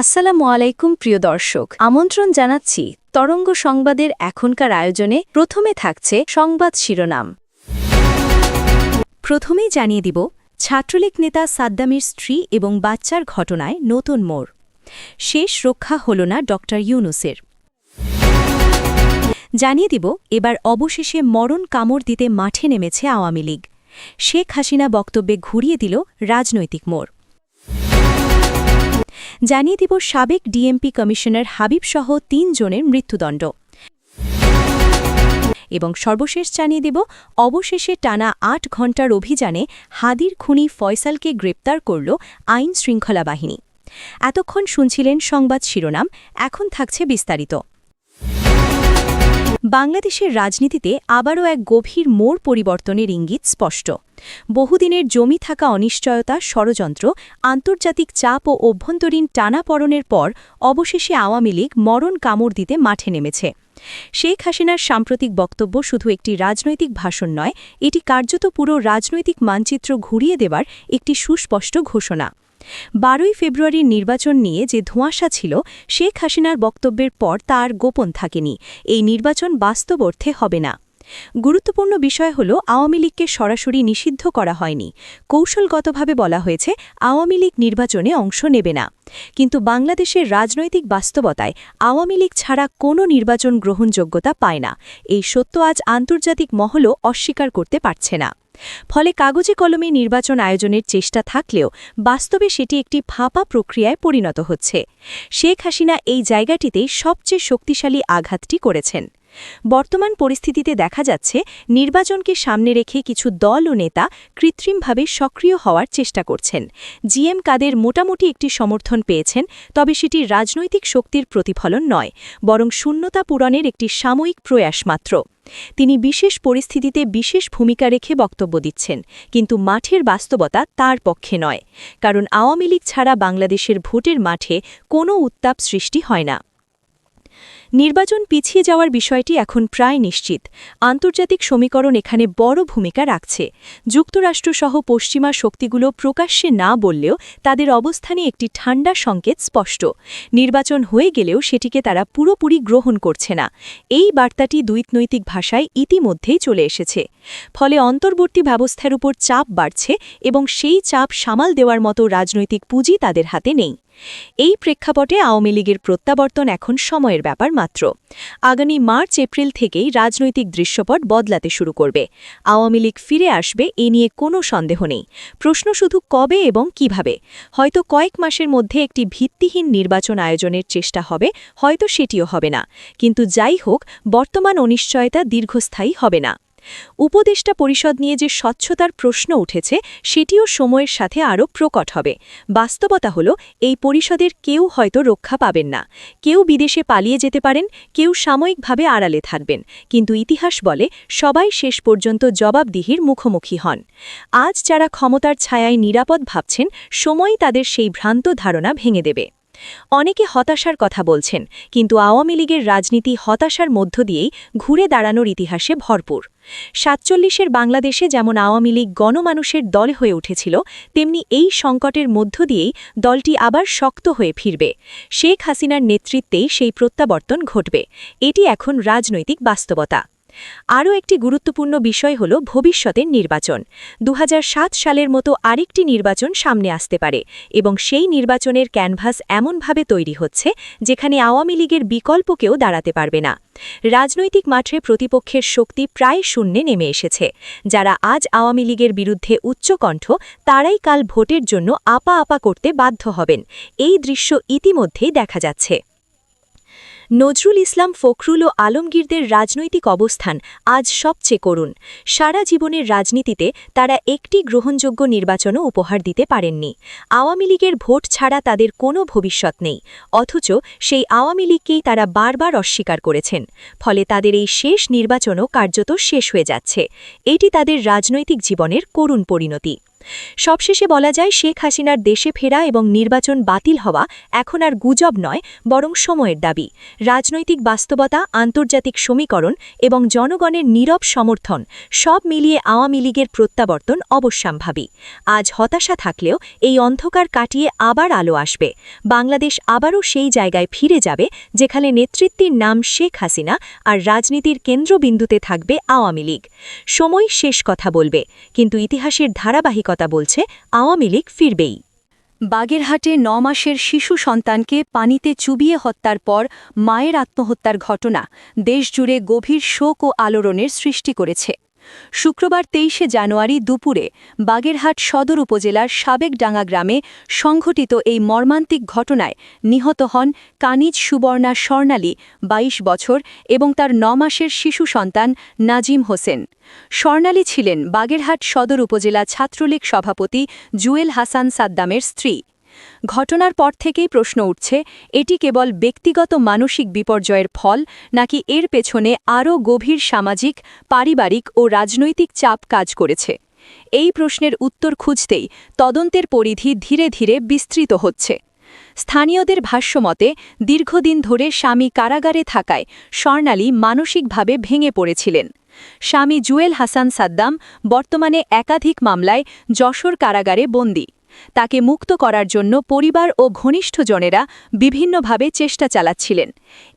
আসসালামু আলাইকুম, প্রিয় দর্শক। আমন্ত্রণ জানাচ্ছি তরঙ্গ সংবাদের এখনকার আয়োজনে। প্রথমে থাকছে সংবাদ শিরোনাম। প্রথমেই জানিয়ে দিব, ছাত্রলীগ নেতা সাদ্দামের স্ত্রী এবং বাচ্চার ঘটনায় নতুন মোড়। শেষ রক্ষা হল না ড ইউনুসের। জানিয়ে দিব, এবার অবশেষে মরণ কামড় দিতে মাঠে নেমেছে আওয়ামী লীগ। শেখ হাসিনা বক্তব্যে ঘুরিয়ে দিল রাজনৈতিক মোড়। জানিয়ে দিব সাবেক ডিএমপি কমিশনার হাবিবসহ তিনজনের মৃত্যুদণ্ড। এবং সর্বশেষ জানিয়ে দেব, অবশেষে টানা আট ঘণ্টার অভিযানে হাদির খুনি ফয়সালকে গ্রেপ্তার করল আইন শৃঙ্খলা বাহিনী। এতক্ষণ শুনছিলেন সংবাদ শিরোনাম, এখন থাকছে বিস্তারিত। বাংলাদেশের রাজনীতিতে আবারও এক গভীর মোড় পরিবর্তনের ইঙ্গিত স্পষ্ট। বহুদিনের জমি থাকা অনিশ্চয়তা, ষড়যন্ত্র, আন্তর্জাতিক চাপ ও অভ্যন্তরীণ টানাপড়নের পর অবশেষে আওয়ামী লীগ মরণ কামড় দিতে মাঠে নেমেছে। শেখ হাসিনার সাম্প্রতিক বক্তব্য শুধু একটি রাজনৈতিক ভাষণ নয়, এটি কার্যত পুরো রাজনৈতিক মানচিত্র ঘুরিয়ে দেবার একটি সুস্পষ্ট ঘোষণা। বারোই ফেব্রুয়ারির নির্বাচন নিয়ে যে ধোঁয়াশা ছিল, শেখ হাসিনার বক্তব্যের পর তা আর গোপন থাকেনি। এই নির্বাচন বাস্তব অর্থে হবে না। গুরুত্বপূর্ণ বিষয় হল, আওয়ামী লীগকে সরাসরি নিষিদ্ধ করা হয়নি। কৌশলগতভাবে বলা হয়েছে, আওয়ামী লীগ নির্বাচনে অংশ নেবে না। কিন্তু বাংলাদেশের রাজনৈতিক বাস্তবতায় আওয়ামী লীগ ছাড়া কোনো নির্বাচন গ্রহণযোগ্যতা পায় না। এই সত্য আজ আন্তর্জাতিক মহলও অস্বীকার করতে পারছে না। ফলে কাগজে কলমে নির্বাচন আয়োজনের চেষ্টা থাকলেও বাস্তবে সেটি একটি ফাঁপা প্রক্রিয়ায় পরিণত হচ্ছে। শেখ হাসিনা এই জায়গাটিতে সবচেয়ে শক্তিশালী আঘাতটি করেছেন। বর্তমান পরিস্থিতিতে দেখা যাচ্ছে, নির্বাচনকে সামনে রেখে কিছু দল ও নেতা কৃত্রিমভাবে সক্রিয় হওয়ার চেষ্টা করছেন। জিএম কাদের মোটামুটি একটি সমর্থন পেয়েছেন, তবে সেটি রাজনৈতিক শক্তির প্রতিফলন নয়, বরং শূন্যতা পূরণের একটি সাময়িক প্রয়াস মাত্র। তিনি বিশেষ পরিস্থিতিতে বিশেষ ভূমিকা রেখে বক্তব্য দিচ্ছেন, কিন্তু মাঠের বাস্তবতা তার পক্ষে নয়, কারণ আওয়ামী লীগ ছাড়া বাংলাদেশের ভোটের মাঠে কোনো উত্তাপ সৃষ্টি হয় না। নির্বাচন পিছিয়ে যাওয়ার বিষয়টি এখন প্রায় নিশ্চিত। আন্তর্জাতিক সমীকরণ এখানে বড় ভূমিকা রাখছে। যুক্তরাষ্ট্রসহ পশ্চিমা শক্তিগুলো প্রকাশ্যে না বললেও তাদের অবস্থানে একটি ঠান্ডা সংকেত স্পষ্ট। নির্বাচন হয়ে গেলেও সেটিকে তারা পুরোপুরি গ্রহণ করছে না। এই বার্তাটি দুইতনৈতিক ভাষায় ইতিমধ্যেই চলে এসেছে। ফলে অন্তর্বর্তী ব্যবস্থার উপর চাপ বাড়ছে এবং সেই চাপ সামাল দেওয়ার মতো রাজনৈতিক পুঁজি তাদের হাতে নেই। এই প্রেক্ষাপটে আওয়ামী লীগের প্রত্যাবর্তন এখন সময়ের ব্যাপার মাত্র। আগামী মার্চ, এপ্রিল থেকেই রাজনৈতিক দৃশ্যপট বদলাতে শুরু করবে। আওয়ামী লীগ ফিরে আসবে এ নিয়ে কোনো সন্দেহ নেই। প্রশ্ন শুধু কবে এবং কীভাবে? হয়তো কয়েক মাসের মধ্যে একটি ভিত্তিহীন নির্বাচন আয়োজনের চেষ্টা হবে, হয়তো সেটিও হবে না। কিন্তু যাই হোক, বর্তমান অনিশ্চয়তা দীর্ঘস্থায়ী হবে না। উপদেষ্টা পরিষদ নিয়ে যে স্বচ্ছতার প্রশ্ন উঠেছে, সেটিও সময়ের সাথে আরও প্রকট হবে। বাস্তবতা হল, এই পরিষদের কেউ হয়তো রক্ষা পাবেন না। কেউ বিদেশে পালিয়ে যেতে পারেন, কেউ সাময়িকভাবে আড়ালে থাকবেন। কিন্তু ইতিহাস বলে, সবাই শেষ পর্যন্ত জবাবদিহির মুখোমুখি হন। আজ যারা ক্ষমতার ছায়ায় নিরাপদ ভাবছেন, সময়ই তাদের সেই ভ্রান্ত ধারণা ভেঙে দেবে। অনেকে হতাশার কথা বলছেন, কিন্তু আওয়ামী লীগের রাজনীতি হতাশার মধ্য দিয়েই ঘুরে দাঁড়ানোর ইতিহাসে ভরপুর। সাতচল্লিশের বাংলাদেশে যেমন আওয়ামী লীগ গণমানুষের দল হয়ে উঠেছিল, তেমনি এই সংকটের মধ্য দিয়েই দলটি আবার শক্ত হয়ে ফিরবে। শেখ হাসিনার নেতৃত্বেই সেই প্রত্যাবর্তন ঘটবে। এটি এখন রাজনৈতিক বাস্তবতা। আরও একটি গুরুত্বপূর্ণ বিষয় হল ভবিষ্যতের নির্বাচন। দু হাজার সাত সালের মতো আরেকটি নির্বাচন সামনে আসতে পারে এবং সেই নির্বাচনের ক্যানভাস এমনভাবে তৈরি হচ্ছে যেখানে আওয়ামী লীগের বিকল্পকেও দাঁড়াতে পারবে না। রাজনৈতিক মাঠে প্রতিপক্ষের শক্তি প্রায় শূন্যে নেমে এসেছে। যারা আজ আওয়ামী লীগের বিরুদ্ধে উচ্চকণ্ঠ, তারাই কাল ভোটের জন্য আপা আপা করতে বাধ্য হবেন। এই দৃশ্য ইতিমধ্যেই দেখা যাচ্ছে। নজরুল ইসলাম ফখরুল ও আলমগীরদের রাজনৈতিক অবস্থান আজ সবচেয়ে করুণ। সারা জীবনের রাজনীতিতে তারা একটি গ্রহণযোগ্য নির্বাচনও উপহার দিতে পারেননি। আওয়ামী লীগের ভোট ছাড়া তাদের কোনো ভবিষ্যৎ নেই। অথচ সেই আওয়ামী লীগকেই তারা বারবার অস্বীকার করেছেন। ফলে তাদের এই শেষ নির্বাচনও কার্যত শেষ হয়ে যাচ্ছে। এটি তাদের রাজনৈতিক জীবনের করুণ পরিণতি। সবশেষে বলা যায়, শেখ হাসিনার দেশে ফেরা এবং নির্বাচন বাতিল হওয়া এখন আর গুজব নয়, বরং সময়ের দাবি। রাজনৈতিক বাস্তবতা, আন্তর্জাতিক সমীকরণ এবং জনগণের নীরব সমর্থন সব মিলিয়ে আওয়ামী লীগের প্রত্যাবর্তন অবশ্যম্ভাবী। আজ হতাশা থাকলেও এই অন্ধকার কাটিয়ে আবার আলো আসবে। বাংলাদেশ আবারও সেই জায়গায় ফিরে যাবে, যেখানে নেতৃত্বের নাম শেখ হাসিনা আর রাজনীতির কেন্দ্রবিন্দুতে থাকবে আওয়ামী লীগ। সময় শেষ কথা বলবে, কিন্তু ইতিহাসের ধারাবাহিকতা বলছে, আওয়ামী লীগ ফিরবেই। বাগেরহাটে ন মাসের শিশু সন্তানকে পানিতে চুবিয়ে হত্যার পর মায়ের আত্মহত্যার ঘটনা দেশজুড়ে গভীর শোক ও আলোড়নের সৃষ্টি করেছে। শুক্রবার তেইশে জানুয়ারি দুপুরে বাগেরহাট সদর উপজেলার সাবেকডাঙ্গা গ্রামে সংঘটিত এই মর্মান্তিক ঘটনায় নিহত হন কানিজ সুবর্ণা স্বর্ণালী ২২ বছর, এবং তার ন মাসের শিশু সন্তান নাজিম হোসেন। স্বর্ণালী ছিলেন বাগেরহাট সদর উপজেলা ছাত্রলীগ সভাপতি জুয়েল হাসান সাদ্দামের স্ত্রী। ঘটনার পর থেকেই প্রশ্ন উঠছে, এটি কেবল ব্যক্তিগত মানসিক বিপর্যয়ের ফল নাকি এর পেছনে আরও গভীর সামাজিক, পারিবারিক ও রাজনৈতিক চাপ কাজ করেছে? এই প্রশ্নের উত্তর খুঁজতেই তদন্তের পরিধি ধীরে ধীরে বিস্তৃত হচ্ছে। স্থানীয়দের ভাষ্যমতে দীর্ঘদিন ধরে স্বামী কারাগারে থাকায় স্বর্ণালী মানসিকভাবে ভেঙে পড়েছিলেন। স্বামী জুয়েল হাসান সাদ্দাম বর্তমানে একাধিক মামলায় যশোর কারাগারে বন্দী। তাকে মুক্ত করার জন্য পরিবার ও ঘনিষ্ঠজনেরা বিভিন্নভাবে চেষ্টা চালাচ্ছিলেন।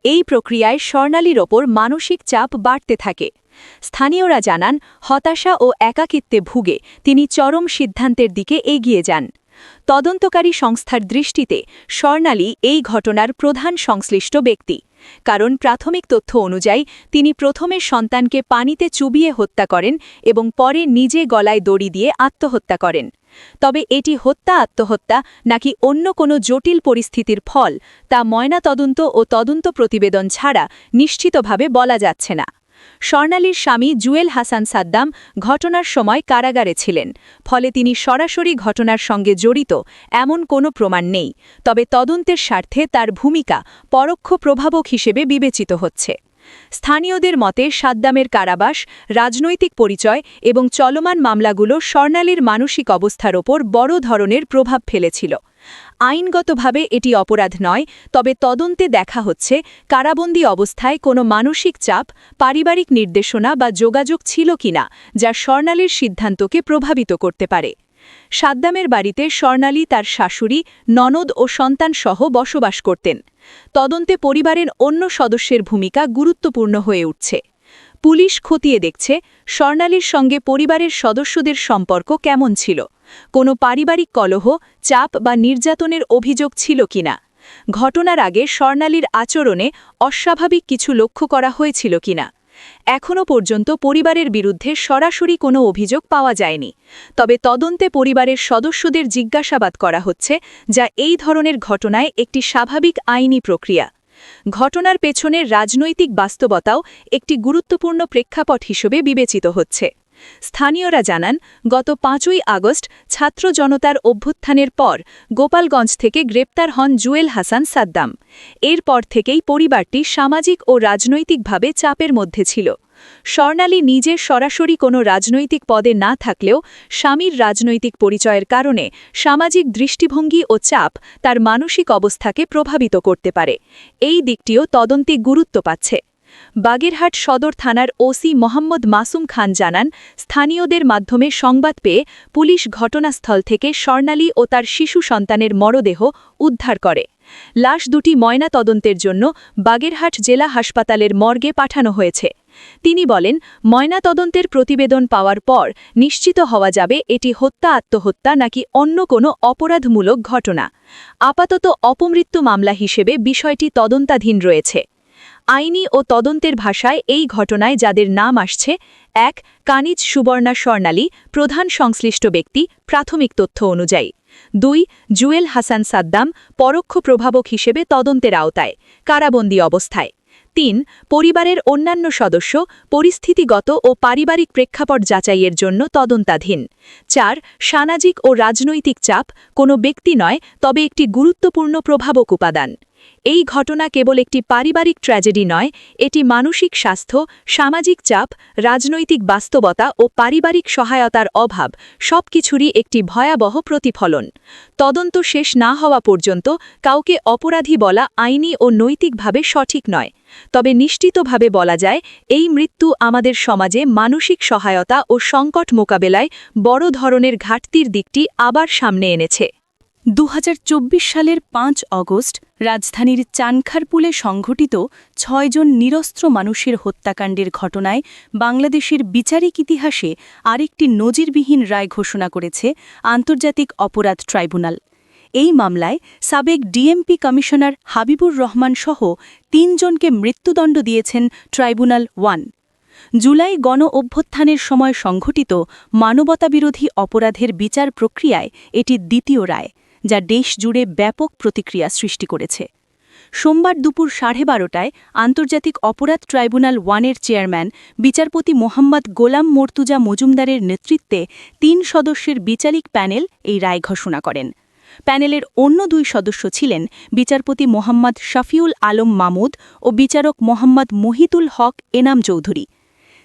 এই প্রক্রিয়ায় স্বর্ণালীর ওপর মানসিক চাপ বাড়তে থাকে। স্থানীয়রা জানান, হতাশা ও একাকিত্বে ভুগে তিনি চরম সিদ্ধান্তের দিকে এগিয়ে যান। তদন্তকারী সংস্থার দৃষ্টিতে স্বর্ণালী এই ঘটনার প্রধান সংশ্লিষ্ট ব্যক্তি। কারণ প্রাথমিক তথ্য অনুযায়ী, তিনি প্রথমে সন্তানকে পানিতে চুবিয়ে হত্যা করেন এবং পরে নিজে গলায় দড়ি দিয়ে আত্মহত্যা করেন। তবে এটি হত্যা, আত্মহত্যা নাকি অন্য কোনো জটিল পরিস্থিতির ফল, তা ময়নাতদন্ত ও তদন্ত প্রতিবেদন ছাড়া নিশ্চিতভাবে বলা যাচ্ছে না। স্বর্ণালীর স্বামী জুয়েল হাসান সাদ্দাম ঘটনার সময় কারাগারে ছিলেন, ফলে তিনি সরাসরি ঘটনার সঙ্গে জড়িত, এমন কোনো প্রমাণ নেই। তবে তদন্তের স্বার্থে তার ভূমিকা পরোক্ষ প্রভাবক হিসেবে বিবেচিত হচ্ছে। স্থানীয়দের মতে, সাদ্দামের কারাবাস, রাজনৈতিক পরিচয় এবং চলমান মামলাগুলো স্বর্ণালীর মানসিক অবস্থার ওপর বড় ধরনের প্রভাব ফেলেছিল। আইনগতভাবে এটি অপরাধ নয়, তবে তদন্তে দেখা হচ্ছে কারাবন্দী অবস্থায় কোনো মানসিক চাপ, পারিবারিক নির্দেশনা বা যোগাযোগ ছিল কিনা, যা স্বর্ণালীর সিদ্ধান্তকে প্রভাবিত করতে পারে। সাদ্দামের বাড়িতে স্বর্ণালী তার শাশুড়ি, ননদ ও সন্তানসহ বসবাস করতেন। তদন্তে পরিবারের অন্য সদস্যের ভূমিকা গুরুত্বপূর্ণ হয়ে উঠছে। পুলিশ খতিয়ে দেখছে স্বর্ণালীর সঙ্গে পরিবারের সদস্যদের সম্পর্ক কেমন ছিল। কোনো পারিবারিক কলহ, চাপ বা নির্যাতনের অভিযোগ ছিল কিনা? ঘটনার আগে স্বর্ণালীর আচরণে অস্বাভাবিক কিছু লক্ষ্য করা হয়েছিল কিনা? এখনও পর্যন্ত পরিবারের বিরুদ্ধে সরাসরি কোনো অভিযোগ পাওয়া যায়নি। তবে তদন্তে পরিবারের সদস্যদের জিজ্ঞাসাবাদ করা হচ্ছে যা এই ধরনের ঘটনায় একটি স্বাভাবিক আইনি প্রক্রিয়া। ঘটনার পেছনের রাজনৈতিক বাস্তবতাও একটি গুরুত্বপূর্ণ প্রেক্ষাপট হিসেবে বিবেচিত হচ্ছে। স্থানীয়রা জানান, গত পাঁচই আগস্ট ছাত্র জনতার অভ্যুত্থানের পর গোপালগঞ্জ থেকে গ্রেপ্তার হন জুয়েল হাসান সাদ্দাম। এরপর থেকেই পরিবারটি সামাজিক ও রাজনৈতিকভাবে চাপের মধ্যে ছিল। স্বর্ণালী নিজে সরাসরি কোনো রাজনৈতিক পদে না থাকলেও স্বামীর রাজনৈতিক পরিচয়ের কারণে সামাজিক দৃষ্টিভঙ্গি ও চাপ তার মানসিক অবস্থাকে প্রভাবিত করতে পারে। এই দিকটিও তদন্তে গুরুত্ব পাচ্ছে। বাগেরহাট সদর থানার ওসি মোহাম্মদ মাসুম খান জানান, স্থানীয়দের মাধ্যমে সংবাদ পেয়ে পুলিশ ঘটনাস্থল থেকে স্বর্ণালী ও তার শিশু সন্তানের মরদেহ উদ্ধার করে। লাশ দুটি ময়না তদন্তের জন্য বাগেরহাট জেলা হাসপাতালের মর্গে পাঠানো হয়েছে। তিনি বলেন, ময়নাতদন্তের প্রতিবেদন পাওয়ার পর নিশ্চিত হওয়া যাবে এটি হত্যা, আত্মহত্যা নাকি অন্য কোনো অপরাধমূলক ঘটনা। আপাতত অপমৃত্যু মামলা হিসেবে বিষয়টি তদন্তাধীন রয়েছে। আইনি ও তদন্তের ভাষায় এই ঘটনায় যাদের নাম আসছে, এক, কানিজ সুবর্ণা স্বর্ণালী, প্রধান সংশ্লিষ্ট ব্যক্তি, প্রাথমিক তথ্য অনুযায়ী। দুই, জুয়েল হাসান সাদ্দাম, পরোক্ষ প্রভাবক হিসেবে তদন্তের আওতায়, কারাবন্দী অবস্থায়। তিন, পরিবারের অন্যান্য সদস্য, পরিস্থিতিগত ও পারিবারিক প্রেক্ষাপট যাচাইয়ের জন্য তদন্তাধীন। চার, সামাজিক ও রাজনৈতিক চাপ, কোনো ব্যক্তি নয়, তবে একটি গুরুত্বপূর্ণ প্রভাবক উপাদান। এই ঘটনা কেবল একটি পারিবারিক ট্র্যাজেডি নয়, এটি মানসিক স্বাস্থ্য, সামাজিক চাপ, রাজনৈতিক বাস্তবতা ও পারিবারিক সহায়তার অভাব সবকিছুরই একটি ভয়াবহ প্রতিফলন। তদন্ত শেষ না হওয়া পর্যন্ত কাউকে অপরাধী বলা আইনি ও নৈতিকভাবে সঠিক নয়। তবে নিশ্চিতভাবে বলা যায়, এই মৃত্যু আমাদের সমাজে মানসিক সহায়তা ও সংকট মোকাবেলায় বড় ধরনের ঘাটতির দিকটি আবার সামনে এনেছে। দু হাজার চব্বিশ সালের পাঁচ অগস্ট রাজধানীর চানখারপুলে সংঘটিত ছয়জন নিরস্ত্র মানুষের হত্যাকাণ্ডের ঘটনায় বাংলাদেশের বিচারিক ইতিহাসে আরেকটি নজিরবিহীন রায় ঘোষণা করেছে আন্তর্জাতিক অপরাধ ট্রাইব্যুনাল। এই মামলায় সাবেক ডিএমপি কমিশনার হাবিবুর রহমান সহ তিনজনকে মৃত্যুদণ্ড দিয়েছেন ট্রাইব্যুনাল ওয়ান। জুলাই গণ অভ্যুত্থানের সময় সংঘটিত মানবতাবিরোধী অপরাধের বিচার প্রক্রিয়ায় এটি দ্বিতীয় রায়। যা দেশ জুড়ে ব্যাপক প্রতিক্রিয়া সৃষ্টি করেছে। সোমবার দুপুর সাড়ে বারোটায় আন্তর্জাতিক অপরাধ ট্রাইব্যুনাল ওয়ানের চেয়ারম্যান বিচারপতি মোহাম্মদ গোলাম মর্তুজা মজুমদারের নেতৃত্বে তিন সদস্যের বিচারিক প্যানেল এই রায় ঘোষণা করেন। প্যানেলের অন্য দুই সদস্য ছিলেন বিচারপতি মোহাম্মদ শফিউল আলম মামুদ ও বিচারক মোহাম্মদ মহিতুল হক এনাম চৌধুরী।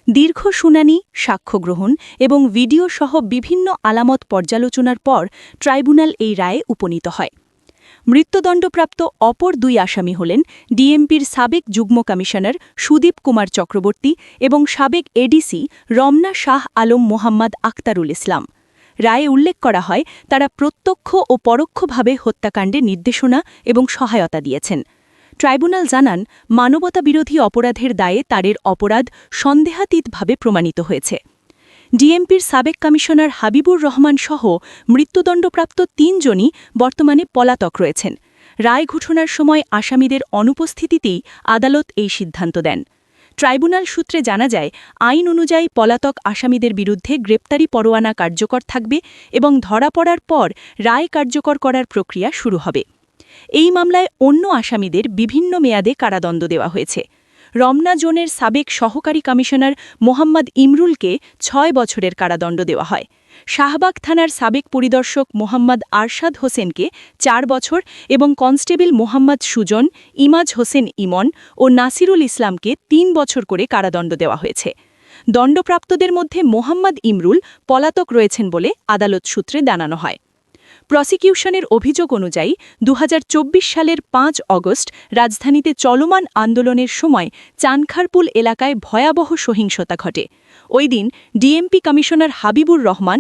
দীর্ঘ শুনানি সাক্ষ্য গ্রহণ এবং ভিডিও সহ বিভিন্ন আলামত পর্যালোচনার পর ট্রাইব্যুনাল এই রায়ে উপনীত হয়। মৃত্যুদণ্ডপ্রাপ্ত অপর দুই আসামি হলেন ডিএমপির সাবেক যুগ্ম কমিশনার সুদীপ কুমার চক্রবর্তী এবং সাবেক এডিসি রমনা শাহ আলম মোহাম্মদ আক্তারুল ইসলাম। রায়ে উল্লেখ করা হয়, তারা প্রত্যক্ষ ও পরোক্ষভাবে হত্যাকাণ্ডে নির্দেশনা এবং সহায়তা দিয়েছেন। ট্রাইব্যুনাল জানান, মানবতাবিরোধী অপরাধের দায়ে তারের অপরাধ সন্দেহাতীতভাবে প্রমাণিত হয়েছে। ডিএমপির সাবেক কমিশনার হাবিবুর রহমান সহ মৃত্যুদণ্ডপ্রাপ্ত তিনজনই বর্তমানে পলাতক রয়েছেন। রায় ঘোষণার সময় আসামিদের অনুপস্থিতিতেই আদালত এই সিদ্ধান্ত দেন। ট্রাইব্যুনাল সূত্রে জানা যায়, আইন অনুযায়ী পলাতক আসামিদের বিরুদ্ধে গ্রেপ্তারি পরোয়ানা কার্যকর থাকবে এবং ধরা পড়ার পর রায় কার্যকর করার প্রক্রিয়া শুরু হবে। এই মামলায় অন্য আসামিদের বিভিন্ন মেয়াদে কারাদণ্ড দেওয়া হয়েছে। রমনা জোনের সাবেক সহকারী কমিশনার মোহাম্মদ ইমরুলকে ছয় বছরের কারাদণ্ড দেওয়া হয়। শাহবাগ থানার সাবেক পরিদর্শক মোহাম্মদ আরশাদ হোসেনকে চার বছর এবং কনস্টেবল মোহাম্মদ সুজন, ইমাজ হোসেন ইমন ও নাসিরুল ইসলামকে তিন বছর করে কারাদণ্ড দেওয়া হয়েছে। দণ্ডপ্রাপ্তদের মধ্যে মোহাম্মদ ইমরুল পলাতক রয়েছেন বলে আদালত সূত্রে জানানো হয়। প্রসিকিউশনের অভিযোগ অনুযায়ী দু হাজার চব্বিশ সালের পাঁচ অগস্ট রাজধানীতে চলমান আন্দোলনের সময় চানখারপুল এলাকায় ভয়াবহ সহিংসতা ঘটে। ওই দিন ডিএমপি কমিশনার হাবিবুর রহমান